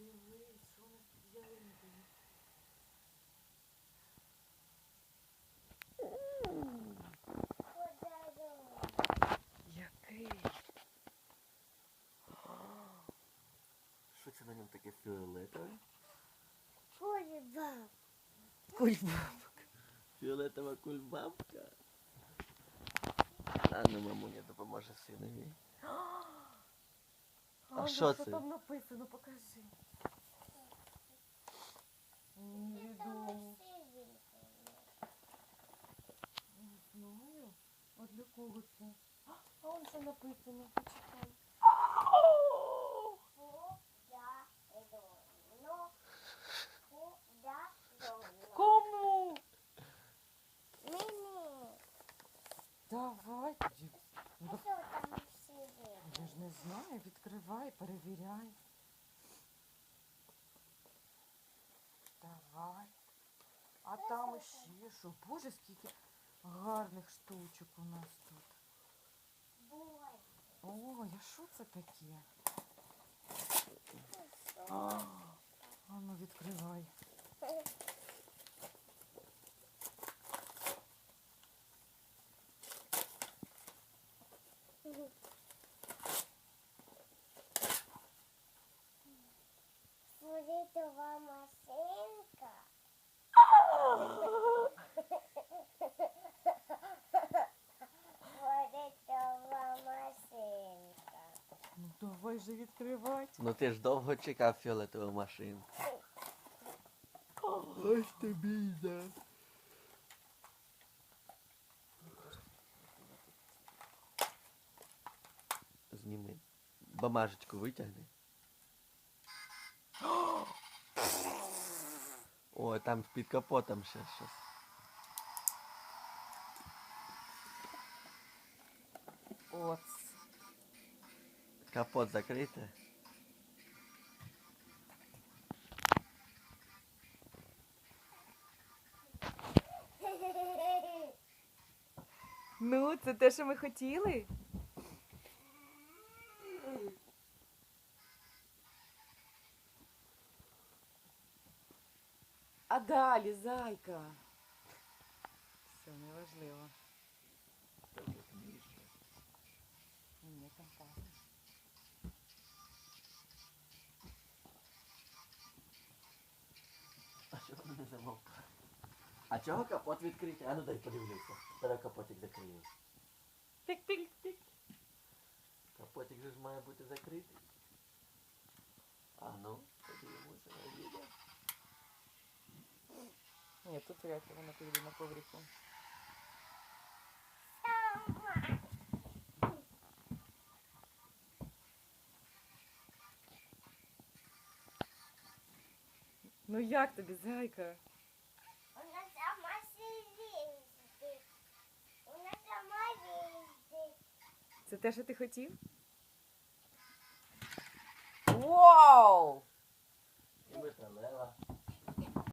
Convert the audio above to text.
Дивись, що у нас під ялинкою. Який? Що це на ньому таке фіолетове? Кульбаб. Кульбабка. Фіолетова кульбабка. А ну, мамуня допоможе синові. А, що що це? там написано? Покажи. Невідомо. Не знаю. А для кого це? А, а он що написано? Почитай. Кому? Давай тоді. Ну, Я ж не знаю, відкривай, перевіряй. Давай. А там ще що? Боже, скільки гарних штучок у нас тут. Ой, а що це таке? А, а ну відкривай. Фуритова машинка. Фуритова машинка. Ну давай же відкривати. Ну ти ж довго чекав фіолетову машинку. Ось тобі йде. Зніми. Бамажечку витягни. О, там під капотом ще щось. От. Капот закритий. Ну, це те, що ми хотіли. А далі, зайка. Все, неважливо. Ні, там пахне. Чого? А чого капот відкритий? А ну дай подивлюся. Зараз капотик закрию. Тик-тик-тик. Капотик же ж має бути закритий. А ну, подивимося на відео. Ні, тут вряд ли вона поїде на коврику. Ну як тобі, зайка? Вона сама їздить. Вона сама їздить. Це те, що ти хотів? Вау! І металева.